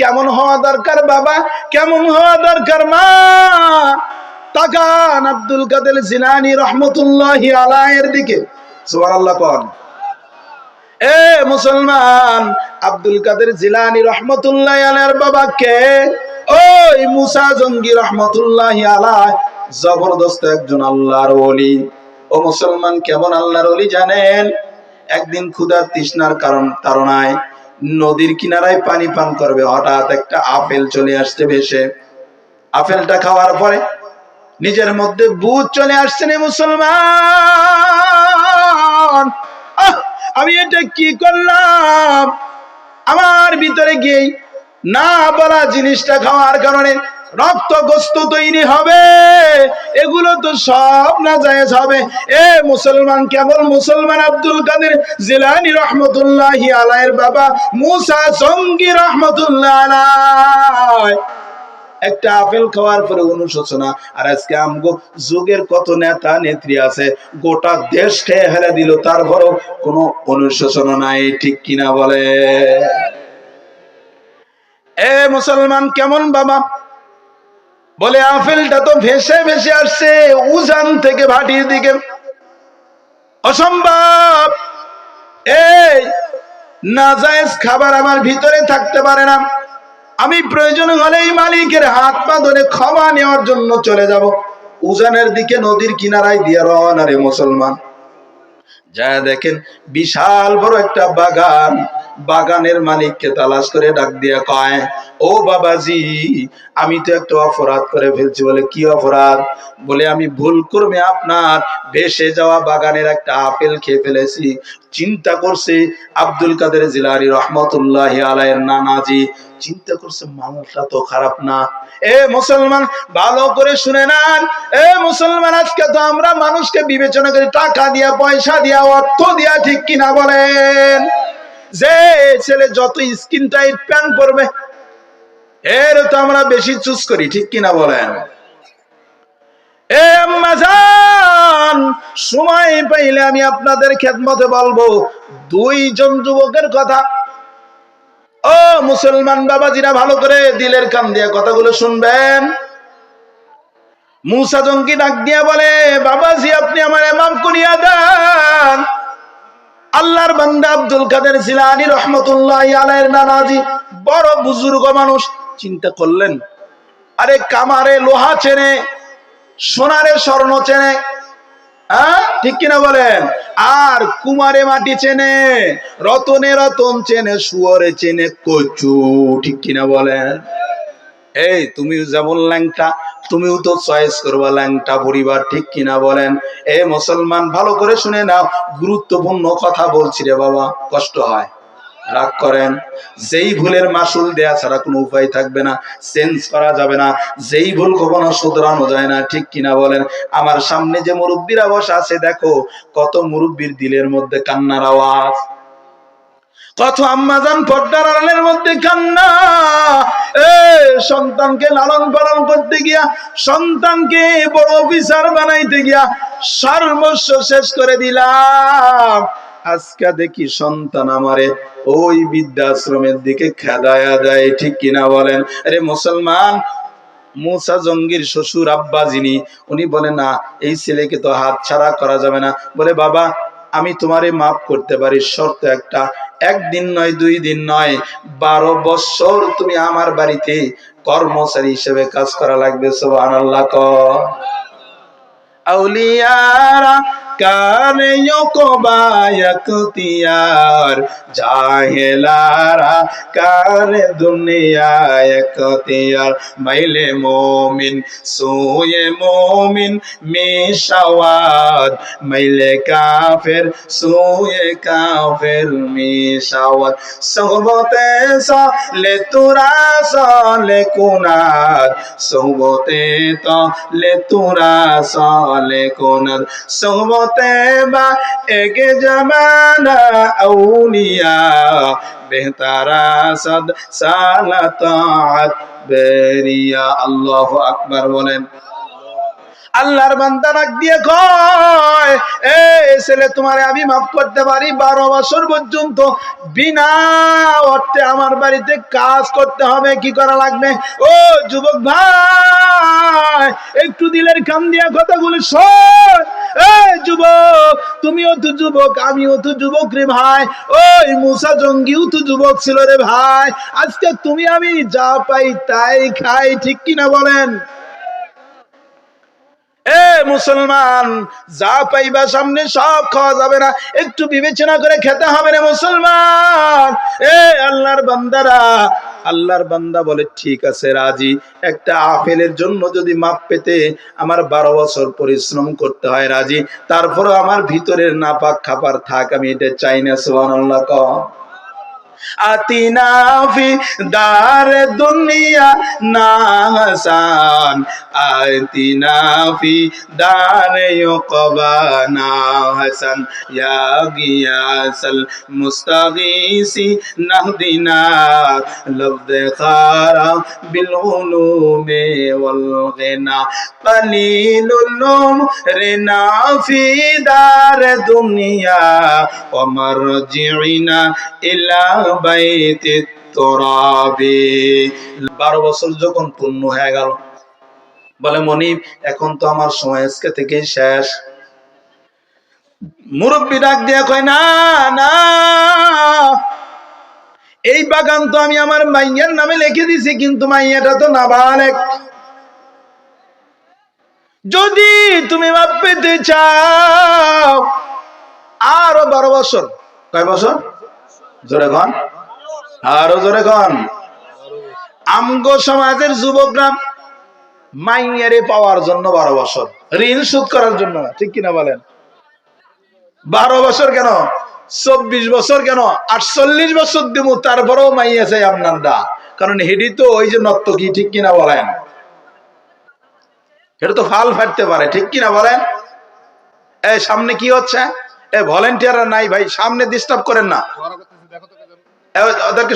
কেমন হওয়া দরকার বাবা? কেমন হওয়া দরকার মা? তাকান আব্দুল কাদের জিলানি রহমতুল্লাহি আলাইয়ের দিকে। সুবহানাল্লাহ কোন। এ মুসলমান, আব্দুল কাদের জিলানি রহমতুল্লাহ আলাইয়ের বাবা কে ওই মুসা জঙ্গি রহমতুল্লাহ আলাই জবরদস্ত একজন আল্লাহর ওলি। ও মুসলমান, কেমন আল্লাহর ওলি জানেন? একদিন ক্ষুধা তৃষ্ণার কারণ তারণায় নদীর কিনারায় পানি পান করবে। হঠাৎ একটা আপেল চলে আসছে ভেসে। আপেলটা খাওয়ার পরে নিজের মধ্যে বুধ চলে আসছে রে মুসলমান। আমি এটা কি করলাম? আমার ভিতরে গিয়ে না বলা জিনিসটা খাওয়ার কারণে রক্ত গোস্ত তৈরি হবে। এগুলো তো সব না যায় হবে। এ মুসলমান, কেবল মুসলমান আব্দুল কাদের জিলানি রহমতুল্লাহ আলাইয়ের বাবা মুসা জঙ্গি রহমতুল্লাহ আলাই একটা আপেল খাওয়ার পরে অনুশোচনা, আর আজকে আমগো যুগের কত নেতা নেত্রী আছে, গোটা দেশ খেয়ে হেরে দিল, তারপরও কোনো অনুশোচনা নাই, ঠিক কিনা বলে? এ মুসলমান, কেমন বাবা? বলে আপেলটা তো ভেসে ভেসে আসছে, উজান থেকে ভাটির দিকে। অসম্ভব! এই, নাজায়েজ খাবার আমার ভিতরে থাকতে পারে না। আমি প্রয়োজন হলেই মালিকের হাত পা ধরে ক্ষমা নেওয়ার জন্য চলে যাব। উজানের দিকে নদীর কিনারায় দিয়ে রওনা রে মুসলমান। যা দেখেন, বিশাল বড় একটা বাগান। বাগানের মালিককে তালাশ করে ডাক দিয়া কয়, ও বাবাজি, আমি তো একটা অপরাধ করে ফেলছি। বলে, কি অপরাধ? বলে, আমি ভুল করবে আপনার ভেসে যাওয়া বাগানের একটা আপেল খেয়ে ফেলেছি। চিন্তা করছে আব্দুল কাদের জিলারি রহমতুল্লাহ আলাইয়ের নানাজি। চিন্তা করছে, মালটা তো খারাপ না। এ মুসলমান, ভালো করে শুনে নেন। এ মুসলমান, আজকে তো আমরা মানুষকে বিবেচনা করি টাকা দিয়া, পয়সা দিয়া, অর্থ দিয়া ঠিক কিনা বলেন? যে ছেলে যত স্কিন টাইট প্যান্ট পরবে, এর তো আমরা বেশি চুজ করি, ঠিক কিনা বলেন? সময় পাইলে আমি আপনাদের খেদমতে বলব দুইজন যুবকের কথা। ও মুসলমান বাবাজিরা, ভালো করে দিলের কান দিয়ে কথাগুলো শুনবেন। মুসা জঙ্কি ডাক দিয়া বলে, বাবাজি, আপনি আমার এমাম করিয়া দেন। আল্লাহর বান্দা আব্দুল কাদের জিলানি রহমতুল্লাহ আলাইয়ের নানাজি বড় বুজুর্গ মানুষ, চিন্তা করলেন, আরে কামারে লোহা চেনে, সোনারে স্বর্ণ চেনে হ্যাঁ? ঠিক কিনা বলেন? আর কুমারে মাটি চেনে, রতনে রতন চেনে, শুয়রে চেনে কচু, ঠিক কিনা বলেন? এই, তুমিও যেমন ল্যাংটা, তুমিও তো চয়েস করবা ল্যাংটা পরিবার, ঠিক কিনা বলেন? এ মুসলমান, ভালো করে শুনে নাও, গুরুত্বপূর্ণ কথা বলছি রে বাবা, কষ্ট হয়। রাগ করেন, যেই ভুলের মাসুল দেয়া ছাড়া কোনো উপায় থাকবে না চেঞ্জ করা যাবে না, যেই ভুল কখনো শুধরানো যায় না, ঠিক কিনা বলেন? আমার সামনে যে মুরব্বীরা বসা আছে, দেখো, কত মুরব্বীর দিলের মধ্যে কান্নার আওয়াজ। কত আম্মাজান পর্দার আড়ালের মধ্যে কান্না। এ, সন্তানকে লালন পালন করতে গিয়া, সন্তানকে বড় অফিসার বানাইতে গিয়া সর্বস্ব শেষ করে দিলাম। আজকে দেখি সন্তান আমারে ওই বৃদ্ধাশ্রমের দিকে খেদায়া দেয়, ঠিক কিনা বলেন? আরে মুসলমান, মুসা জঙ্গির শ্বশুর আব্বা যিনি, উনি বলে, না, এই ছেলেকে তো হাত ছাড়া করা যাবে না। বলে, বাবা আমি তোমারে মাফ করতে পারি। শর্ত একটা, একদিন নয়, দুই দিন নয়, বারো বছর তুমি আমার বাড়িতে কর্মচারী হিসেবে কাজ করা লাগবে সোহান আল্লাহ আউলিয়ারা কানে কবায়কতিয়ার জাহেলারা কানে দুনিয়া একতিয়ার মাইলে মোমিন, সোয়ে মোমিন, মিশাওয়াত। মাইলে কাফের, সোয়ে কাফের, মিশাওয়াত। সহবতে সলে তুরা, সলে কুনার সহবতে তো লে তুরা, সলে কুনার সহবতে বা এগে জমানা আউলিয়া বেহতারা সদ সালাতাত বেরিয়া আল্লাহ আকবার বলেন আল্লাহর বান্দা ডাক দিয়ে কয়, এ ছেলে, তোমারে আমি মাফ করতে পারি, বারো বছর পর্যন্ত বিনা অর্থে আমার বাড়িতে কাজ করতে হবে, কি করা লাগবে? ও যুবক ভাই, একটু দিলের কান দিয়া কথাগুলো শোন। এ যুবক, তুমিও তো যুবক, আমিও তো যুবক রে ভাই। ওই মুসা জঙ্গিও তো যুবক ছিল রে ভাই। আজকে তুমি আমি যা পাই তাই খাই, ঠিক কিনা বলেন? এ মুসলমান, যা পাইবা সামনে সব খাওয়া যাবে না। একটু বিবেচনা করে খেতে হবে রে মুসলমান। এ আল্লাহর বান্দারা, আল্লাহর বান্দা বলে, ঠিক আছে, রাজি। একটা আপেলের জন্য যদি মাপ পেতে আমার বারো বছর পরিশ্রম করতে হয়, রাজি। তারপরে আমার ভিতরের নাপাক খাবার থাক, আমি এটা চাই না সোহান আল্লাহ آتنا في دار الدنيا نحسن آتنا في دار يقبى نحسن يا غياث المستغيث نهدنا لفظ خارا بالعلوم والغنى قليل اللوم رنا في دار الدنيا ومرجعنا إلى বাইতে তোরাবে। বারো বছর যখন পূর্ণ হয়ে গেল, বলে মনি এখন তো আমার সময় আজকে থেকে শেষ। মুরব্বী ডাক দিয়ে কয়, না না, এই বাগান তো আমি আমার মাইয়ার নামে লিখে দিছি, কিন্তু মাইয়াটা তো না নাবালেক। যদি তুমি মাপ পেতে চাও, আরও বারো বছর। কয় বছর? জোরে আরও জোরে সমাজের যুবকরা মাইয়ারে পাওয়ার জন্য বারো বছর। ঋণ শোধ করার জন্য ঠিক কিনা বলেন? বারো বছর কেন? চব্বিশ বছর কেন? আটচল্লিশ বছর দিব তারপরেও কারণ হেডি তো ওই যে নর্তকী ঠিক কিনা বলেন? এটা তো ফাল ফাটতে পারে ঠিক কিনা বলেন? এই সামনে কি হচ্ছে? এ ভলেন্টিয়ার নাই ভাই সামনে ডিস্টার্ব করেন না। এ, ওদেরকে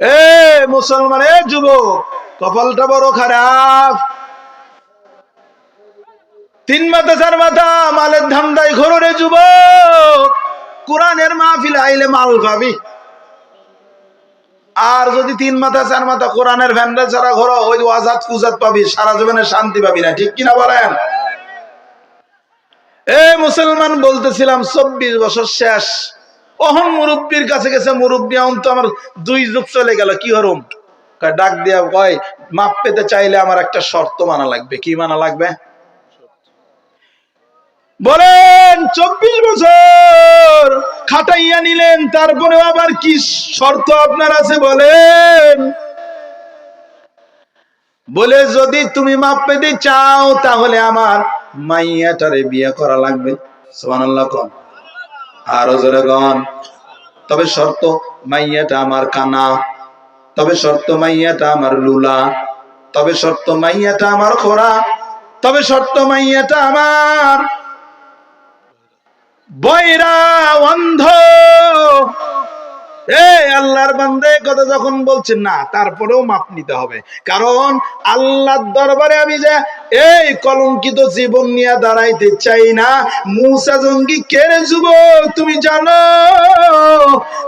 এ, মুসলমান, এ, যুবক, কপালটা বড় খারাপ। তিন মাথা, চার মাথা, মালের ধান্দায় যুবক। কোরআনের মাহফিল আইলে মাল পাবি। আর যদি তিন মাথা, চার মাথা কোরআনের ভ্যান্ডা ছাড়া ঘর, ওই আজাদ কুজাত পাবি, সারা জীবনে শান্তি পাবি না। ঠিক কিনা বলেন? এ মুসলমান, বলতেছিলাম, চব্বিশ বছর শেষ। অহন মুরব্বীর কাছে গেছে, মুরব্বী এখন তো আমার দুই যুগ চলে গেল, কি হরম? ডাক দিয়া কয়, মাপ পেতে চাইলে আমার একটা শর্ত মানা লাগবে। কি মানা লাগবে? বলেন, চব্বিশ বছর খাটাইয়া নিলেন তারপরে আবার কি শর্ত আপনার আছে বলেন? বলে, যদি তুমি মাপ পেতে চাও, তাহলে আমার মাইয়াটারে বিয়ে করা লাগবে সোহানাল্লাহ আরও জোরে গন তবে শর্ত, মাইয়াটা আমার কানা। তবে শর্ত, মাইয়াটা আমার লুলা। তবে শর্ত, মাইয়াটা আমার খোরা। তবে শর্ত, মাইয়াটা আমার বৈরা অন্ধ। এ আল্লাহর বান্দে, কথা যখন বলছেন, না, তারপরেও মাপ নিতে হবে। কারণ আল্লাহর দরবারে আমি যে এই কলঙ্কিত জীবন নিয়ে দাঁড়াইতে চাই না জঙ্গি যুব তুমি জানো?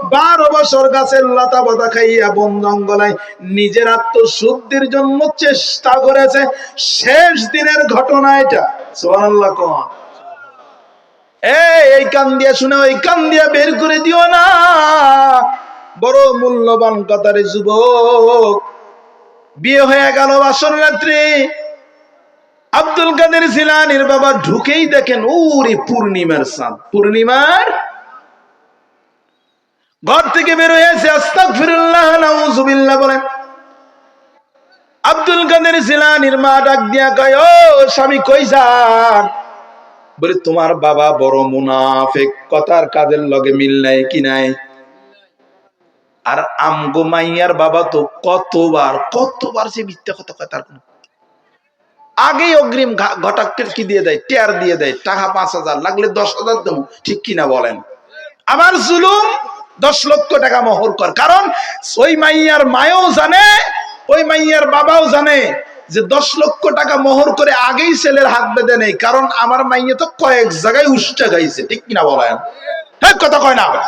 বারো বছর গাছের লতা পাতা খাইয়া বন জঙ্গলায় নিজের আত্মশুদ্ধির জন্য চেষ্টা করেছে। শেষ দিনের ঘটনা এটা। সুবহানাল্লাহ, কোন? এই এই কান দিয়া শুনে, ওই কান দিয়া বের করে দিও না। বড় মূল্যবান কথারে যুবক। বিয়ে হয়ে গেল বাসর রাত্রে। আব্দুল কাদের জিলানির বাবা ঢুকেই দেখেন ওরে পূর্ণিমার চাঁদ পূর্ণিমার? ঘর থেকে বের হয়েছে আস্তাগফিরুল্লাহ, নাউজুবিল্লাহ বলে, আব্দুল কাদের জিলানির মা ডাক দিয়া কয়, ও স্বামী কই যান? বলে, তোমার বাবা বড় মুনাফেক, কথার কাজের লগে মিল নাই কি নাই? আর আমগো মাইয়ার বাবা তো কতবার কতবার সে মিথ্যা কথা কয় তার কোনো আগেই অগ্রিম ঘটাককে কি দিয়ে দেয়, টেয়ার দিয়ে দেয়, টাকা পাঁচ হাজার, লাগলে দশ হাজার দেবো, ঠিক কিনা বলেন? আমার জুলুম, দশ লক্ষ টাকা মোহর কর। কারণ ওই মাইয়ার মায়ও জানে, ওই মাইয়ার বাবাও জানে যে দশ লক্ষ টাকা মোহর করে আগেই ছেলের হাত বেঁধে নেই। কারণ আমার মাইয়ে তো কয়েক জায়গায় উষ্টা গাইছে, ঠিক কিনা বলেন? হ্যাঁ কথা কয় না? আবার।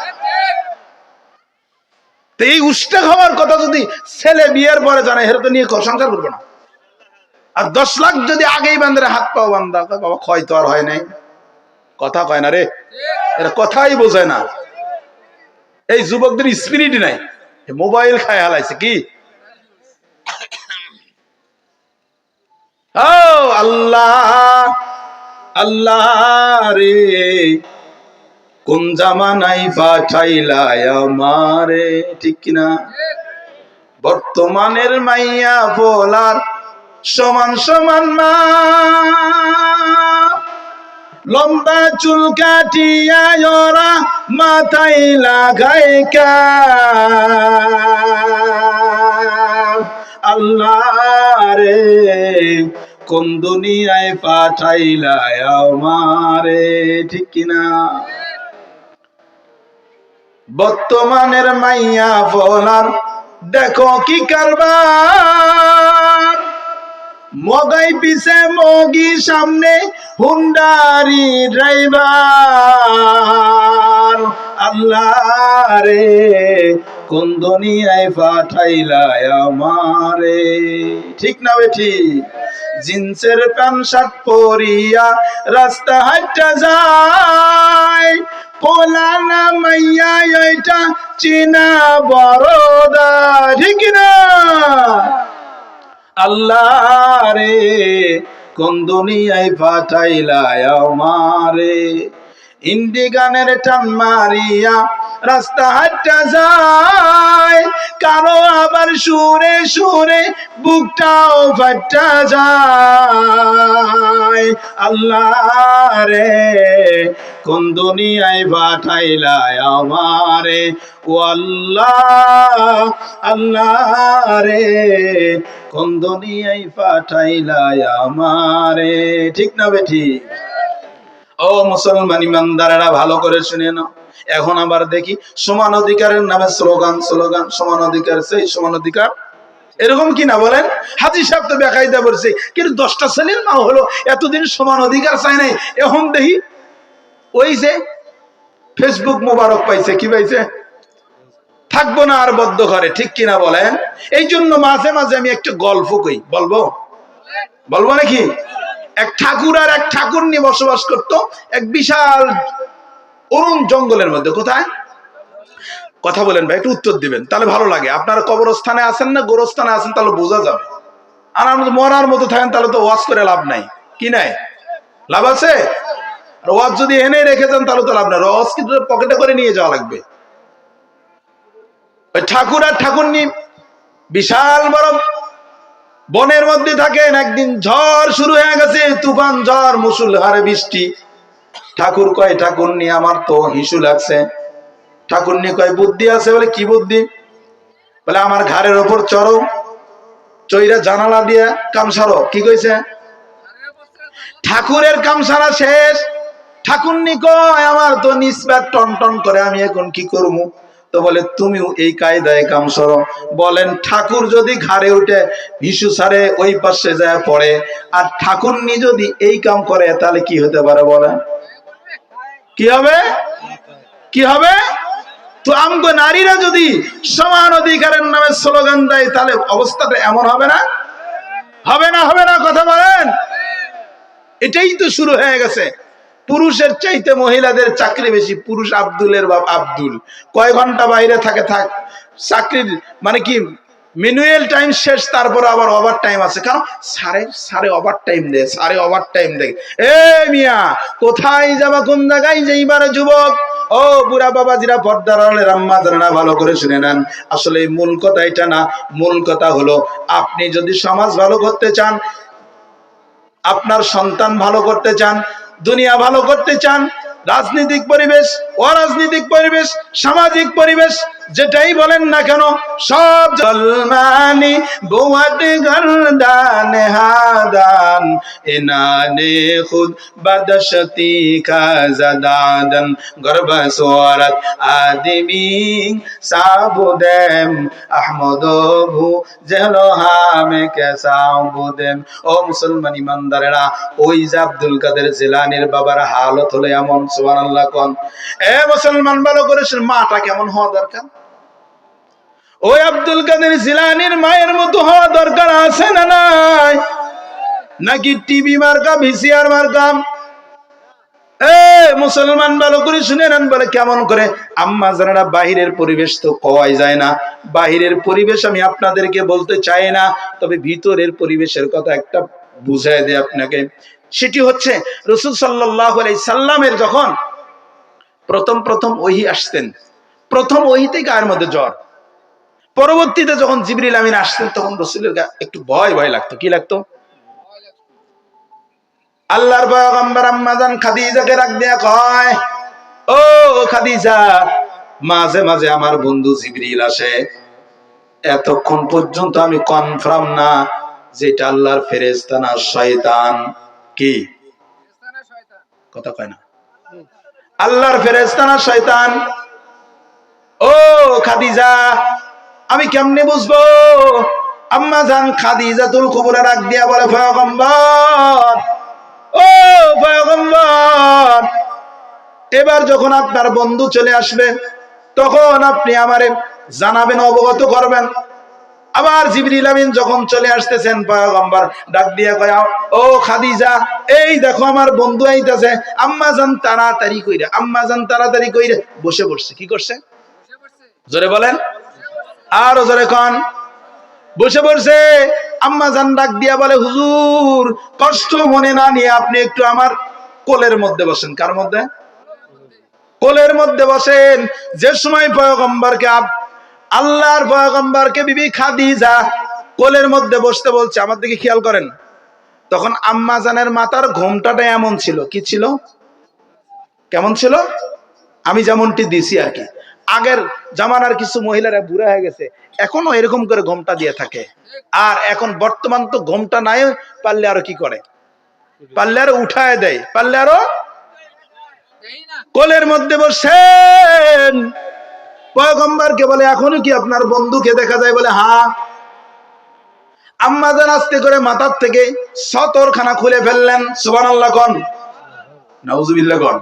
এই উষ্টা খাওয়ার কথা যদি ছেলে বিয়ের পরে জানে হেরে তো নিয়ে সংসার করব না। আর দশ লাখ যদি আগেই বান্ধে হাত পাও বান্ধা বাবা, ক্ষয় তো আর হয় নাই। কথা কয় না রে। এরা কথাই বোঝায় না। এই যুবকদের স্পিরিট নাই। মোবাইল খায় হালাইছে কি? আল্লাহ আল্লাহ রে। কোন জামানাই পাঠাইলাই আমারে? ঠিক কিনা? বর্তমানের মাইয়া বলার সমান সমান মা। লম্বা চুল কাটিয়া ওরা মাথায় লাগাই আল্লাহ রে কোন দুনিয়ায় পাঠাইলা আমারে? ঠিক কিনা? বর্তমানের মাইয়া বলার। দেখো কি কারবার। মগাই পিছে, মগি সামনে, হুন্ডারি ড্রাইভার। আল্লাহ রে, কোন দুনিয়ায় পাঠাইলা আমারে। ঠিক না বেঠি জিন্সের প্যান্ট শার্ট পরিয়া রাস্তা হাইটা যায়। পোলানা মাইয়া চিনা বড়দা ঠিক না আল্লাহ রে কোন দুনিয়ায় ফাটাইলায় আমারে? ইন্ডি গানের টান মারিয়া রাস্তা হাটটা যায় কারও আবার সুরে সুরে বুকটাও ফাটটা যায়। আল্লাহ রে, কোন দুনিয়ায় পাঠাইলা আমারে? ও আল্লাহ আল্লাহ রে, কোন দুনিয়ায় পাঠাইলা আমারে? ঠিক না বেঠি? ও মুসলমান ইমানদারেরা, ভালো করে শুনে নাও। এখন আবার দেখি, সমান অধিকারের নামে স্লোগান স্লোগান, সমান অধিকার সেই, সমান অধিকার। এরকম কি না বলেন? হাজি সাহেব তো বেকায়দা বলছে, কিন্তু দশটা ছেলের মা হলো, এতদিন সমান অধিকার চাই নাই। এখন দেখি, ওই যে ফেসবুক মোবারক পাইছে, কি পাইছে? থাকব না আর বদ্ধ ঘরে, ঠিক কিনা বলেন? এই জন্য মাঝে মাঝে আমি একটু গল্প কই, বলব? বলব নাকি? এক ঠাকুর আর এক ঠাকুর নিয়ে বসবাস করত। এক বিশাল অরুণ জঙ্গলের মধ্যে। কোথায়? কথা বলেন ভাই, একটু উত্তর দিবেন, তাহলে ভালো লাগে। আপনারা কবরস্থানে আছেন না গোরস্থানে আছেন, তাহলে বোঝা যাবে। আর আপনি মরার মতো থাকেন, তাহলে তো ওয়াজ করে লাভ নাই। কি নাই? লাভ আছে? আর ওয়াজ যদি এনে রেখে যান তাহলে তো লাভ নাই। ওয়াজ কিন্তু পকেটে করে নিয়ে যাওয়া লাগবে। ঠাকুর আর ঠাকুর নি বিশাল বড় বনের মধ্যে থাকেন, একদিন ঝড় শুরু হয়ে গেছে, তুফান, ঝড়, মুসুল হারে বৃষ্টি। ঠাকুর কয়, ঠাকুর নিয়ে আমার তো হিসু লাগছে। ঠাকুর নিয়ে কয়, বুদ্ধি আছে? বলে, কি বুদ্ধি? বলে, আমার ঘাড়ের ওপর চড়ো চৈরা জানালা দিয়ে কাম সারো। কি কইছে? ঠাকুরের কাম সারা শেষ। ঠাকুর নি কয়, আমার তো নিসবাত টন টন করে, আমি এখন কি করব? তো বলে, তুমিও এই কায়দায় কাম সরো বলেন, ঠাকুর যদি ঘাড়ে উঠে ভিসু সারে ওই পাশে যায় পড়ে। আর ঠাকুর নি যদি এই কাম করে, তাহলে কি হতে পারে বলেন? কি হবে? কি হবে? তো আমগো নারীরা যদি সমান অধিকারের নামে স্লোগান দেয়, তাহলে অবস্থাটা এমন হবে না? হবে না হবে না, কথা বলেন। এটাই তো শুরু হয়ে গেছে। পুরুষের চাইতে মহিলাদের চাকরি বেশি, পুরুষ আব্দুলের বাপ আব্দুল। কয় ঘণ্টা বাইরে থাকে, থাক। চাকরির মানে কি ম্যানুয়াল টাইম শেষ, তারপরে আবার ওভার টাইম আছে। কারণ সারে সারে ওভার টাইম দেয় সারে ওভার টাইম দেয়। এ মিয়া, কোথায় যাবা কোন জায়গায়? যেইবারে যুবক। ও বুড়া বাবা জিরা পর্দার আড়ালের আম্মা জানেনা, ভালো করে শুনে নেন। আসলে এই মূল কথা এটা না, মূল কথা হলো আপনি যদি সমাজ ভালো করতে চান, আপনার সন্তান ভালো করতে চান দুনিয়া ভালো করতে চান রাজনৈতিক পরিবেশ অরাজনৈতিক পরিবেশ সামাজিক পরিবেশ যেটাই বলেন না কেন, সব জলমানি বুয়াদ গরদান হাদান। ইনানে খুদ বদশতি কা জদাদন গর্ব সোরত আদমি সাবুদেম। আহমদবু জহলো হামে কেসাবুদেম ও মুসলমান ইমানদারেরা, ওই যে আব্দুল কাদের জিলানির বাবার হালত হলো এমন, সুবহানাল্লাহ কোন। এ মুসলমান ভালো করে মাটা কেমন হওয়া দরকার? ওই আব্দুল কাদের জিলানির মায়ের মতো হওয়া দরকার আছে না নাই? নাকি টিভি মার্কা ভিসিআর মার্কা? এ, মুসলমান ভালো করে শুনে নেন বলে কেমন করে? আম্মা জানারা বাহিরের পরিবেশ তো কওয়াই যায় না। বাহিরের পরিবেশ আমি আপনাদেরকে বলতে চাই না, তবে ভিতরের পরিবেশের কথা একটা বুঝাই দেয় আপনাকে। সেটি হচ্ছে, রসুল সাল্লাহ সাল্লামের যখন প্রথম প্রথম ওহি আসতেন, প্রথম ওহিতে গায়ের মধ্যে জ্বর? পরবর্তীতে যখন জিবরিল আমিন আসতেন, তখন রসুলের একটু ভয় ভয় লাগতো। কি লাগতো? আল্লাহর পয়গম্বর আম্মাজান খাদিজাকে রাখ দেয়া কয়, ও খাদিজা, মাঝে মাঝে আমার বন্ধু জিবরিল আসে। এতক্ষণ পর্যন্ত আমি কনফার্ম না যেটা আল্লাহর ফেরেশতা না শয়তান। কি? কথা কয় না। আল্লাহর ফেরেশতা না শয়তান? ও খাদিজা আমি কেমনে বুঝব? আম্মা জান খাদিজাতুল কুবরা ডাক দিয়া বলে, পয়গম্বর, ও পয়গম্বর, এবার যখন আপনার বন্ধু চলে আসবে, তখন আপনি আমারে জানাবেন, অবগত করবেন। আবার জিবরিল আমিন যখন চলে আসতেছেন, পয়গম্বর ডাক দিয়া কয়, ও খাদিজা, এই দেখো আমার বন্ধু আইতাছে, আম্মা জান তাড়াতাড়ি কইরে, আম্মা জান তাড়াতাড়ি কইরে বসে পড়ছে কি করছে? জোরে বলেন। আর জোরে কন। বসে পড়ছে আম্মা জান ডাক দিয়া বলে, হুজুর, কষ্ট মনে না নিয়ে আপনি একটু আমার কোলের মধ্যে বসেন। কার মধ্যে? কোলের মধ্যে বসেন। যে সময় পয়গম্বরকে আল্লাহর পয়গম্বরকে বিবি খাদিজা কোলের মধ্যে বসতে বলছে, আমার দিকে খেয়াল করেন। তখন আম্মা জানের মাথার ঘোমটাটা এমন ছিল। কি ছিল? কেমন ছিল? আমি যেমনটি দিছি আর কি। আগের জামানার কিছু মহিলারা বুড়া হয়ে গেছে এখনও এরকম করে ঘোমটা দিয়ে থাকে। আর এখন বর্তমান তো ঘোমটা নাই, পারলে আরও কি করে? পারলে আরও উঠায় দেয়, পারলে আরও কোলের মধ্যে বসেন। পয়গম্বরকে বলে এখনও কি আপনার বন্ধুকে দেখা যায়? বলে হ্যাঁ আম্মা জান আস্তে করে মাথার থেকে সতরখানা খুলে ফেললেন সুবান আল্লাহ কন। নাউজুবিল্লাহ কন।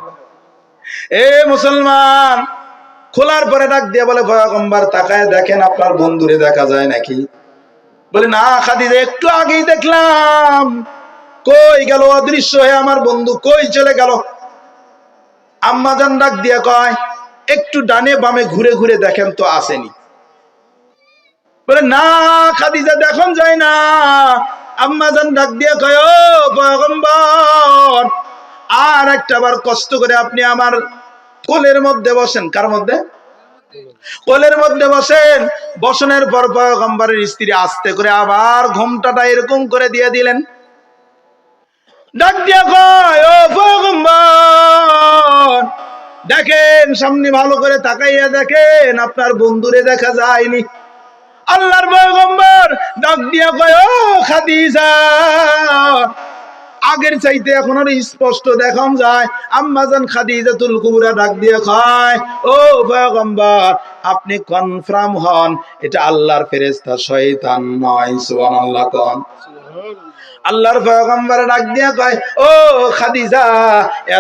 এ মুসলমান খোলার পরে ডাক দিয়ে বলে, পয়গম্বর, তাকায় দেখেন আপনার বন্ধুরে দেখা যায় নাকি? বলে, না, খাদিজা, একটু আগেই দেখলাম। কই গেল অদৃশ্য হয়ে আমার বন্ধু? কই চলে গেল? ডাক দিয়ে কয়, একটু ডানে বামে ঘুরে ঘুরে দেখেন তো আসেনি। বলে, না, খাদিজা দেখুন যায় না। আম্মাজান ডাক দিয়ে কয়, ও পয়গম্বর, আর একটা বার কষ্ট করে আপনি আমার কোলের মধ্যে বসেন, কার মধ্যে? কোলের মধ্যে বসেন। বসনের পর পয়গম্বরের স্ত্রী আস্তে করে আবার ঘোমটাটা এরকম করে দিয়ে দিলেন। দেখেন, সামনে ভালো করে তাকাইয়া দেখেন, আপনার বন্ধুরে দেখা যায়নি। আল্লাহর পয়গম্বর ডাক দিয়া কয়, ও খাদিজা আগের চাইতে এখন আরও স্পষ্ট দেখান যায়। আম্মাজান খাদিজাতুল কুবরা ডাক দিয়ে কয়, ও পয়গম্বর, আপনি কনফার্ম হন, এটা আল্লাহর ফেরেশতা শয়তান নয়, সুবহানাল্লাহ কোন। আল্লাহর পয়গম্বর ডাক দিয়া কয়, ও খাদিজা,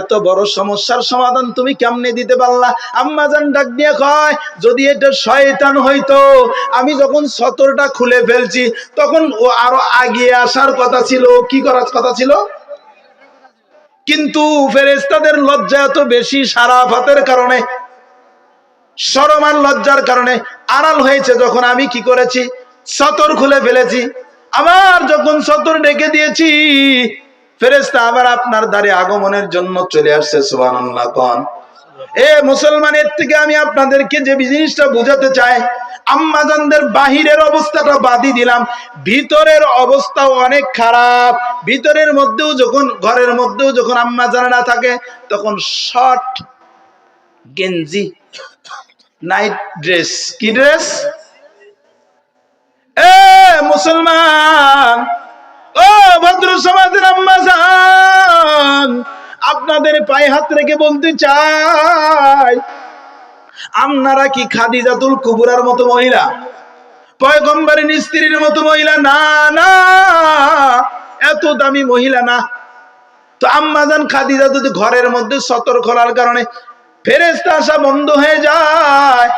এত বড় সমস্যার সমাধান তুমি কেমনে দিতে পারলা? আম্মা জান ডাক দিয়া কয়, যদি এটা শয়তান হইতো, আমি যখন সতরটা খুলে ফেলছি, তখন ও আরও আগিয়ে আসার কথা ছিল কি করার কথা ছিল? কিন্তু ফেরেস্তাদের লজ্জা এত বেশি সারাফাতের কারণে সরমান লজ্জার কারণে। আড়াল হয়েছে যখন আমি কি করেছি? সতর খুলে ফেলেছি। আবার যখন সতর ডেকে দিয়েছি ফেরেস্তা আবার আপনার দ্বারে আগমনের জন্য চলে আসছে কন। এ মুসলমানের থেকে আমি আপনাদেরকে যে জিনিসটা বোঝাতে চাই, আম্মাজানদের বাহিরের অবস্থাটা বাদি দিলাম। ভিতরের অবস্থাও অনেক খারাপ। ভিতরের মধ্যেও যখন, ঘরের মধ্যেও যখন আম্মাজানেরা থাকে, তখন শর্ট গেঞ্জি, নাইট ড্রেস। কি ড্রেস? এ মুসলমান, ও ভদ্র সমাজের আম্মা যান আপনাদের পায়ে হাত রেখে বলতে চাই, আপনারা কি খাদিজাতুল কুবুরার মতো মহিলা? পয়গম্বরের স্ত্রীর মতো মহিলা? না না, এত দামি মহিলা না। তো আম্মাজান খাদিজা যদি ঘরের মধ্যে সতর্ক করার কারণে ফেরেস্তা আসা বন্ধ হয়ে যায়।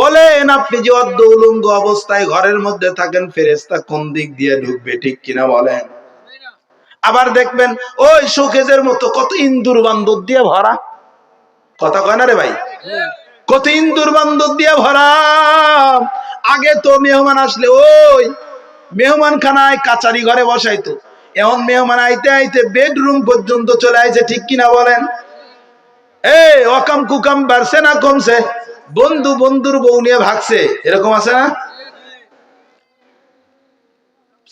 বলেন, আপনি যে অর্ধ উলঙ্গ অবস্থায় ঘরের মধ্যে থাকেন ফেরেস্তা কোন দিক দিয়ে ঢুকবে, ঠিক কিনা বলেন? আবার দেখবেন, ওই শোকেজের মতো কত ইন্দুর বান্দর দিয়ে ভরা। কথা কয় না রে ভাই? কত ইন্দুর বান্দর দিয়ে ভরা। আগে তো মেহমান আসলে ওই মেহমান খানায় কাচারি ঘরে বসাইতো। এখন মেহমান আইতে আইতে বেডরুম পর্যন্ত চলে আইছে, ঠিক কিনা বলেন? এ অকাম কুকাম বাড়ছে না কমছে? বন্ধু বন্ধুর বউ নিয়ে ভাগছে, এরকম আছে না?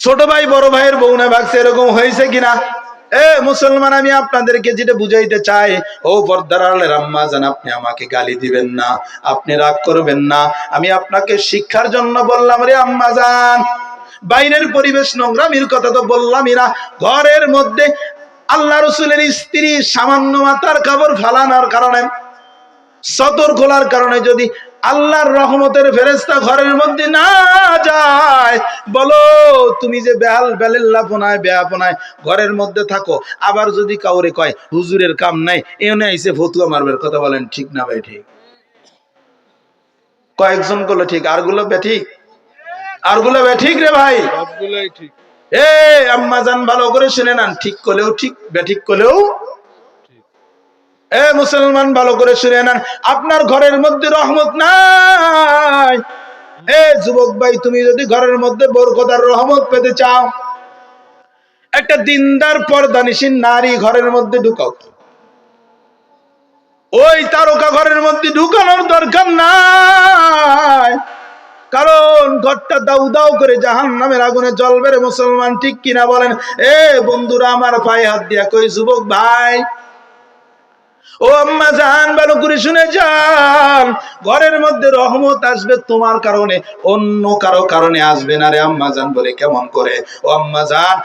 ছোট ভাই, বড় ভাইয়ের বউ নিয়ে ভাগছে এরকম হয়েছে কিনা? এ, মুসলমান, আমি আপনাদেরকে যেটা বুঝাইতে চাই, ও পর্দার আলের আম্মা জান আপনি আমাকে গালি দিবেন না, আপনি রাগ করবেন না। আমি আপনাকে শিক্ষার জন্য বললাম রে আম্মা জান বাইরের পরিবেশ নোংরামির কথা তো বললামই না। ঘরের মধ্যে আল্লাহ রসুলের স্ত্রী সামান্য মাতার কাপড় ফালানোর কারণে সতর খোলার কারণে যদি আল্লাহর রহমতের ফেরেস্তা ঘরের মধ্যে না যায়। বলো তুমি যে বেহাল বেলেল্লাপনায় বেহাপনায় ঘরের মধ্যে থাকো আবার যদি কাউরে কয় হুজুরের কাম নাই এনে আইসে ফতুয়া মারবের কথা বলেন ঠিক না ভাই ঠিক? কয়েকজনগুলো ঠিক আরগুলো ঠিক? আরগুলো ঠিক রে ভাই? সবগুলাই ঠিক। এ আম্মা জান ভালো করে শুনে নেন ঠিক করলেও ঠিক বেঠিক করলেও এ মুসলমান, ভালো করে শুনে নেন। আপনার ঘরের মধ্যে রহমত নাই। এ যুবক ভাই, তুমি যদি ঘরের মধ্যে বরকতার রহমত পেতে চাও, একটা দিনদার পর্দানিসীন নারী ঘরের মধ্যে ঢুকাও। ওই তারকা ঘরের মধ্যে ঢুকানোর দরকার নাই। কারণ ঘরটা দাউ দাউ করে জাহান নামের আগুনে জ্বলবে রে মুসলমান, ঠিক কিনা বলেন? এ বন্ধুরা, আমার পায়ে হাত দিয়া কই, যুবক ভাই? ও আম্মা, জাহান ভালো করে শুনে যান। ঘরের মধ্যে রহমত আসবে তোমার কারণে, অন্য কারও কারণে আসবে না রে আম্মা জান বলে কেমন করে? ও আম্মা জান